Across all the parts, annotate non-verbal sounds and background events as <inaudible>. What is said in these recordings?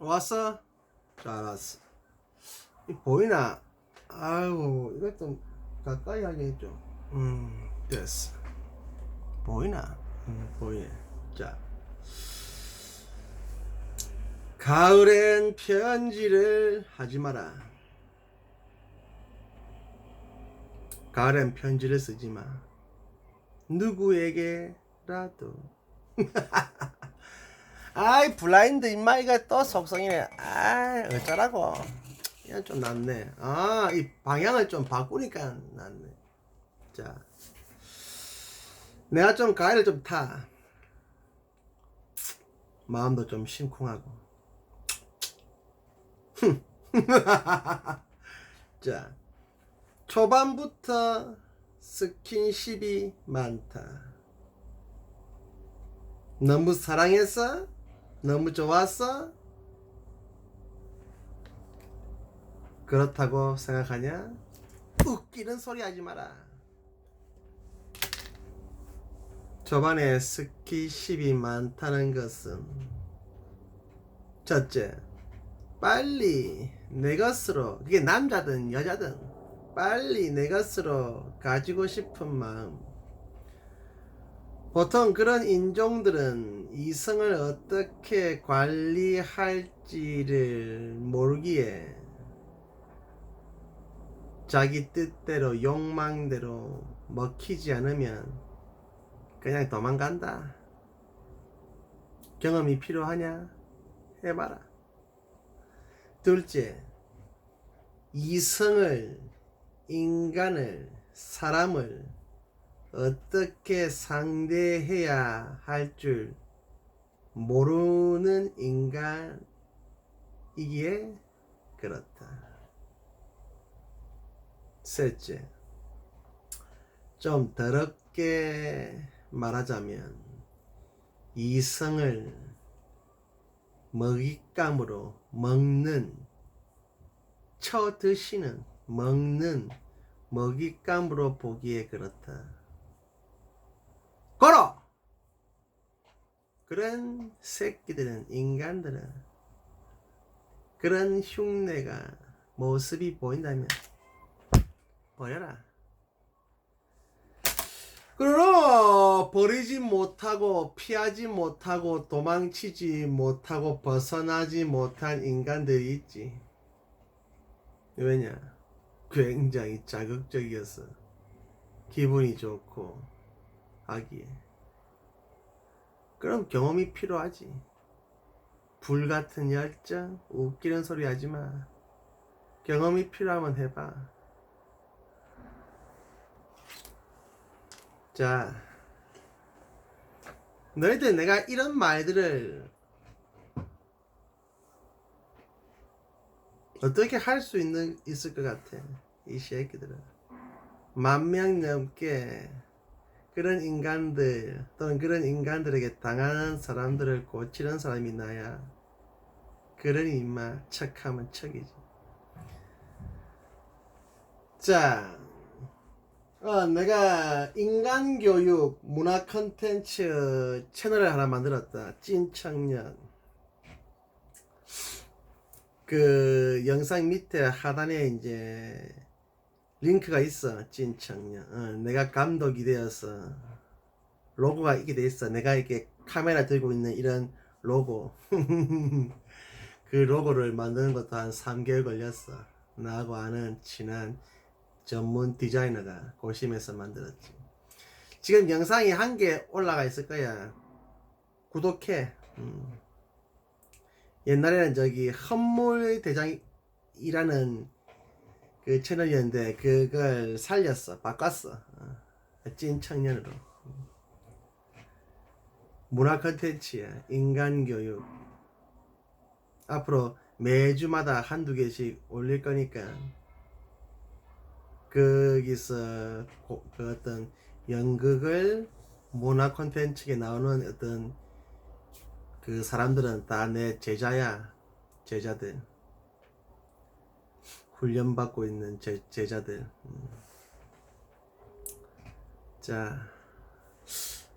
왔어? 자, 알았어. 이 보이나? 아이고, 이것 좀 가까이 하겠죠. 음, 됐어. 보이나? 음, 보이네. 자. 가을엔 편지를 하지 마라. 가을엔 편지를 쓰지 마. 누구에게라도. <laughs> 아이 블라인드 임마 이거 또 속성이네. 아 어쩌라고. 이건 좀 낫네. 아 이 방향을 좀 바꾸니까 낫네. 자. 내가 좀 가위를 좀 타. 마음도 좀 심쿵하고. <laughs> 자. 초반부터 스킨십이 많다. 너무 사랑했어? 너무 좋았어? 그렇다고 생각하냐? 웃기는 소리 하지 마라. 저반에 스키십이 많다는 것은 첫째, 빨리 내 것으로 그게 남자든 여자든 빨리 내 것으로 가지고 싶은 마음 보통 그런 인종들은 이성을 어떻게 관리할지를 모르기에 자기 뜻대로 욕망대로 먹히지 않으면 그냥 도망간다. 경험이 필요하냐? 해봐라. 둘째, 이성을, 인간을, 사람을 어떻게 상대해야 할 줄 모르는 인간이기에 그렇다. 셋째, 좀 더럽게 말하자면 이성을 먹잇감으로 먹는 쳐 드시는 먹는 먹잇감으로 보기에 그렇다. 걸어! 그런 새끼들은, 인간들은, 그런 흉내가, 모습이 보인다면, 버려라. 그러나, 버리지 못하고, 피하지 못하고, 도망치지 못하고, 벗어나지 못한 인간들이 있지. 왜냐? 굉장히 자극적이어서, 기분이 좋고, 하기에. 그럼 경험이 필요하지. 불 같은 열정, 웃기는 소리 하지 마. 경험이 필요하면 해봐. 자, 너희들 내가 이런 말들을 어떻게 할 수 있는 있을 것 같아? 이 새끼들은 만 명 넘게 그런 인간들 또는 그런 인간들에게 당하는 사람들을 고치는 사람이 나야. 그러니 임마 척하면 척이지. 자, 어, 내가 인간 교육 문화 컨텐츠 채널을 하나 만들었다. 찐 청년. 그 영상 밑에 하단에 이제 링크가 있어 찐청년 어, 내가 감독이 되어서 로고가 있게 돼 있어. 내가 이렇게 카메라 들고 있는 이런 로고. <laughs> 그 로고를 만드는 것도 한 3개월 걸렸어. 나하고 아는 친한 전문 디자이너가 고심해서 만들었지. 지금 영상이 한 개 올라가 있을 거야. 구독해. 음. 옛날에는 저기 헌물 대장이라는 그 채널이었는데 그걸 살렸어 바꿨어. 어, 찐 청년으로. 문화 컨텐츠야 인간 교육. 앞으로 매주마다 한두 개씩 올릴 거니까. 거기서 고- 그 어떤 연극을 문화 콘텐츠에 나오는 어떤 그 사람들은 다 내 제자야 제자들 훈련받고 있는 제, 제자들. 음. 자,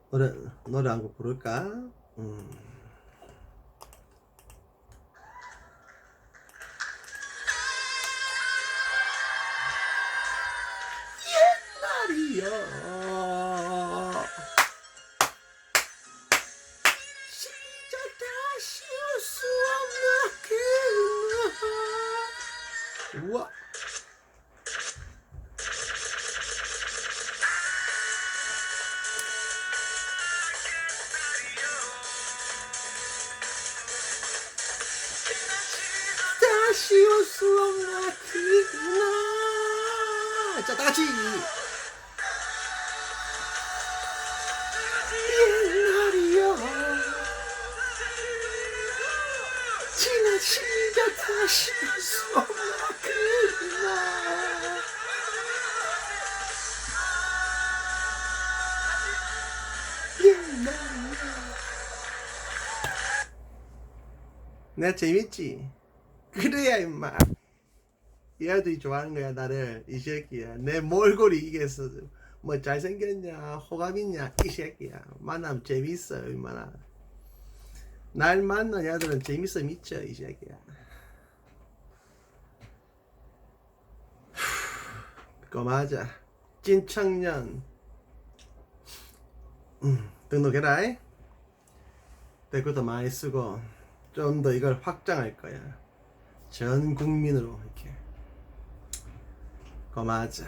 노래, 노래 한 곡 부를까? 음. 자 다같이 옛날이여 지난 시절 다시 볼수 없나 그나 옛날이여 내 재밌지? 그래야 임마 이 아들이 좋아하는 거야 나를 이 새끼야. 내 몰골이 이겠어 뭐 잘생겼냐 호감 있냐 이 새끼야. 만나면 재밌어 얼마나. 날 만난 애들은 재밌어 미쳐 이 새끼야. 그거 맞아 찐청년. 음, 등록해라 이. 댓글도 많이 쓰고 좀 더 이걸 확장할 거야. 전 국민으로 이렇게 그거 맞아